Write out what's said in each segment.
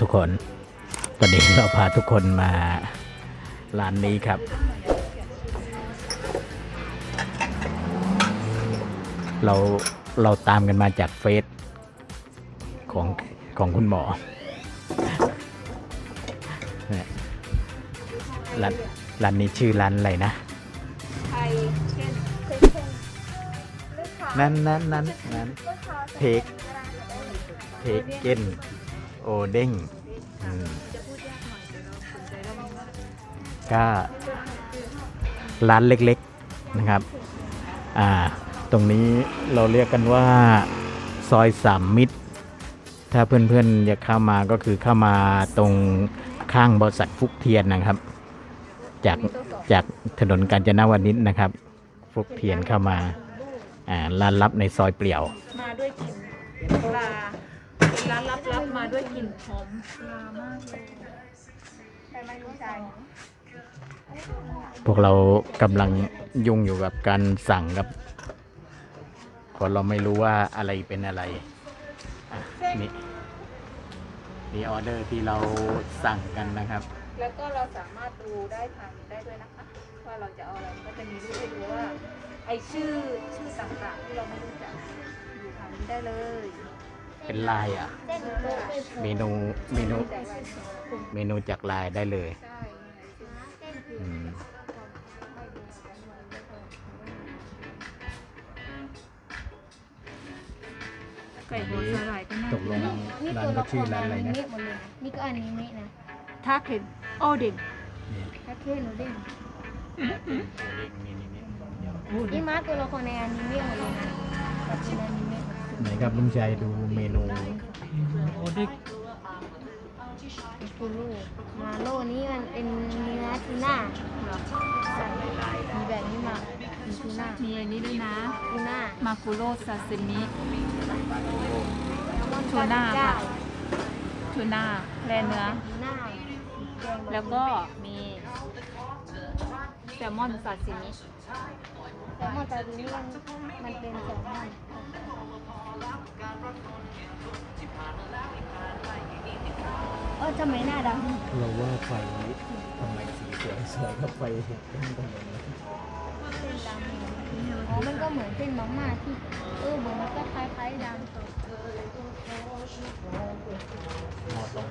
ทุกคนวันนี้เราพาทุกคนมาร้านนี้ครับ เราเราตามกันมาจากเฟซของของคุณหมอเนี่ยร้านร้านนี้ชื่อร้านอะไรนะไทยเช่นนั้นนั้นนั้นนั้นเพกเพกเกนโอเด้งอืมจะพูดยากหน่อยแต่เราสนใจได้ไหมว่าก็ร้านเล็กๆนะครับ อ่า ตรงนี้เราเรียกกันว่าซอยสามมิตร ถ้าเพื่อนๆอยากเข้ามาก็คือเข้ามาตรงข้างบริษัทฟุกเทียนนะครับ จากจากถนนกาญจนวนิชนะครับ ฟุกเทียนเข้ามา อ่าร้านลับในซอยเปลี่ยว มาด้วยกลิ่นปลา ร้านลับๆมาด้วยกลิ่นหอมปลามากเลยใช่ไหมลูกชายพวกเรากำลังยุ่งอยู่กับการสั่งครับเพราะเราไม่รู้ว่าอะไรเป็นอะไรอะนี่นี่ออเดอร์ที่เราสั่งกันนะครับ แล้วก็เราสามารถดูได้ทางนี้ได้ด้วยนะคะ ว่าเราจะเอาอะไรก็จะมีรูปให้ดูว่า ไอชื่อชื่อต่างๆที่เราไม่รู้จักอยู่ทางนี้ได้เลย เป็นลายอะ เมนูเมนูจากอะไรเมนูจากลายได้เลยใช่อืมไก่หัวสาหร่ายก็น่าตกลงร้านก็ชื่อร้านอะไรนะ นี่ก็อนิเมะนะทาเคนโอเด่นนี่ถ้าเท่หนูเด้งนี่นี่นี่เดี๋ยวนี่มาตัวละครในอนิเมะหมดเลยนะแบบเป็นอนิเมะ ไหนครับลุงชัยดูเมนูฟูโร่มาโลนี่มันเป็นเนื้อทูน่าใส่มีแบบนี้มามีทูน่ามีอันนี้ด้วยนะทูน่ามาคุโรซาซิมิแล้วทูน่าค่ะทูน่าแลเนื้อทูน่าแกงแล้วก็มีแซลมอนซาซิมิแซลมอนตาดูนี่มันมันเป็นแซลมอน เออทำไมหน้าดำเราว่าไฟทำไมสีสวยสวยกับไฟเห็นกันตรงนี้เส้นดำอ๋อ มันก็เหมือนเส้นมาม่าที่ เออเหมือนมันก็คล้ายๆดำหมอตรง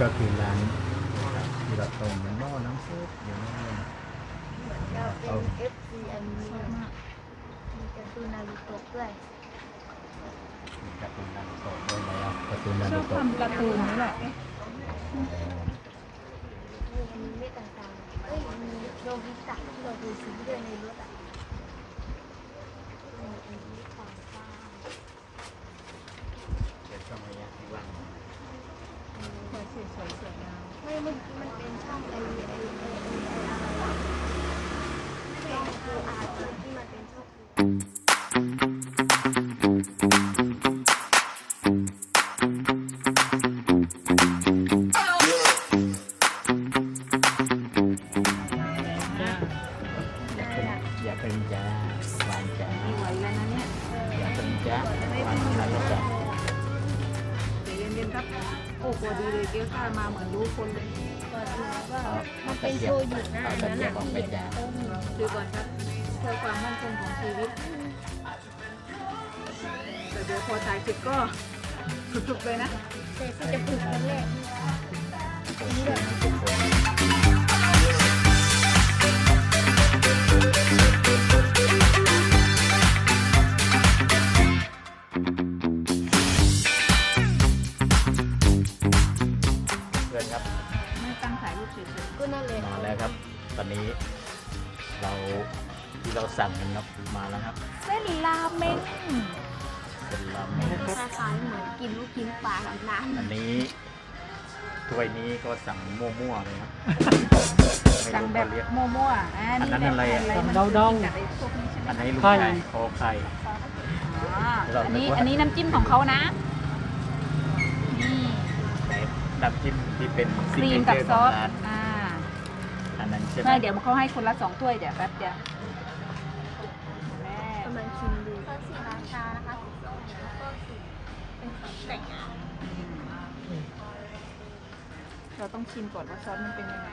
ก็คือร้านที่เราต้มเป็นหม้อน้ำซุปอย่างนี้เลยเราเป็น FC อันนี้ มีการ์ตูนนารูโตะด้วยมีการ์ตูนนารูโตะด้วยแล้วการ์ตูนนาชรูอบโตะทำการ์ตูนนี่แหละมีอนิเมะต่างๆเอ้ย มีโดบิตะที่เราดูซื้อด้วยในรถอะมีอนิเโอ้โหดีเลยเกี้ยวข้ามาเหมือนรู้คนเลยก็ดูว่ามันเป็นโชว์อยู่หน้าเอาอันตะนั้นเกียบอะออกไปจ้าดูก่อนครับเพื่อความมั่นคงของชีวิตแต่เดี๋ยวพอถ่ายเสร็จก็สุดๆเลยนะแต่ที่จะฝึกกันแรก ยก็นั่นเลยมาแล้วครับ ตอนนี้เราที่เราสั่งกันครับมาแล้วครับๆเส้นราเมงเป็นราเมงคล้ายๆเหมือนกินลูกชิ้นปลากับน้ำอันนี้ถ้วยนี้ก็สั่งมั่วๆเลยครับไม่สั่งรู้แบเขาบเรียกมั่วๆอ่าอันนั้นอะไรอะมันดองดองจากไอ้พวกนี้ใช่ไหมอันนี้ลูกไข่ไก่คอไข่อ่าเราอันนี้นึกว่าอันนี้น้ำจิ้มของเขานะนี่ไหนดัน้ำจิ้มที่เป็นครีมกับซอสร้านอ่าอั นนั้นใช่ไหมไม่เดี๋ยวเขาให้คนละสองถ้วยเดี๋ยวแป๊บเดียวแม่กำลังชิมดูก็สีราชานะคะสีส้มแล้วก็สีเป็นของแต่งงานเราต้องชิมก่อนว่าซอสมันเป็นยังไง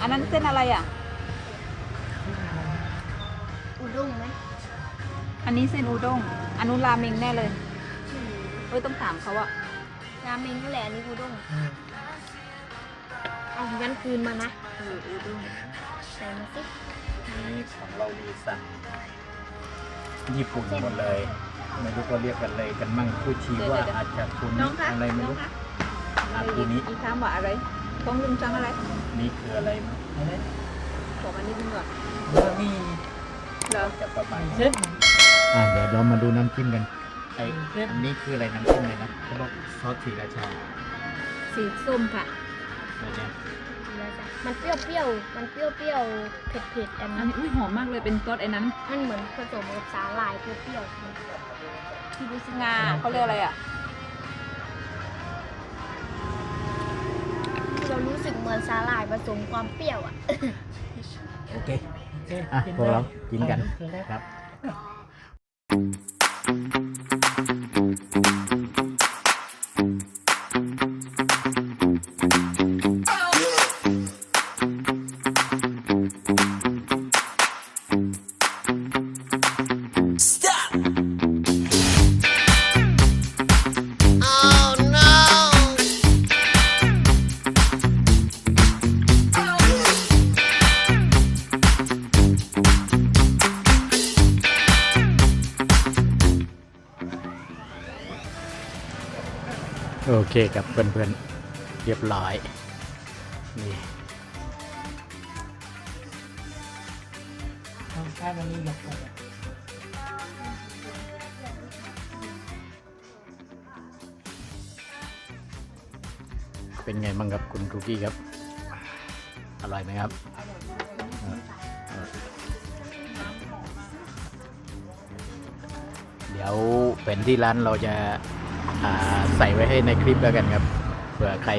อันนั้นเส้นอะไรอะ อุด้งไหมอันนี้เส้นอูด้งอันนู้นราเมงแน่เลยเอ้ยต้องถามเขาอะราเมงนั่นแหละอันนี้อุด้งเอา งั้นคืนมานะเอออูด้งใส่มาสินี่ของเราดีสั่งญี่ปุ่นหมดเลย ไม่รู้ก็เรียกกันเลยกันมั่งพูดชีว่าอาจจะคุณน้องคะอะไรไม่รู้อาคูนี้อีคำว่าอะไรต้องลุงจังอะไร นี่คืออะไรบอกอันนี้ดีกว่านี่เรอจะประมาณอ่าเดี๋ยวเรามาดูน้ำจิ้มกันไอ้นนี้คืออะไรน้ำจิ้มอะไรนะเขาบอกซอสสีราชาสีส้มค่ะ เนี่ยแล้วจ้ะมันเปรี้ยวๆมันเปรี้ยวๆเผ็ดๆอันอันนี้นี้อุ้ยหอมมากเลยเป็นซอสไอ้นั้นมันเหมือนผสมกับสาหร่ายเปรี้ยวๆที่ดูสิงาเขาเรียกอะไรอะเรารู้สึกเหมือนสาหร่ายผสมความเปรี้ยวอะ โอเคอะพวกเรากินกันครับ โอเคครับเพื่อนๆ เรียบร้อย นี่เป็นไงบ้างครับคุณคุกกี้ครับ อร่อยไหมครับเดี๋ยวเป็นที่ร้านเราจะ ใส่ไว้ให้ในคลิปแล้วกันครับเผื่อใคร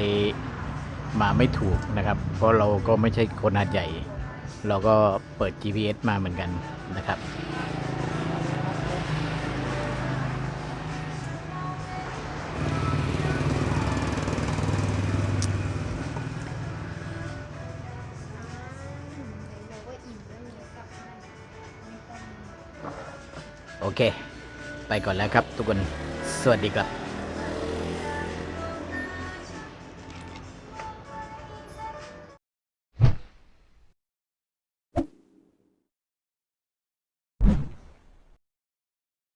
มาไม่ถูกนะครับ เพราะเราก็ไม่ใช่คนหาดใหญ่ เราก็เปิด GPS มาเหมือนกันนะครับโอเค ไปก่อนแล้วครับทุกคน สวัสดีครับ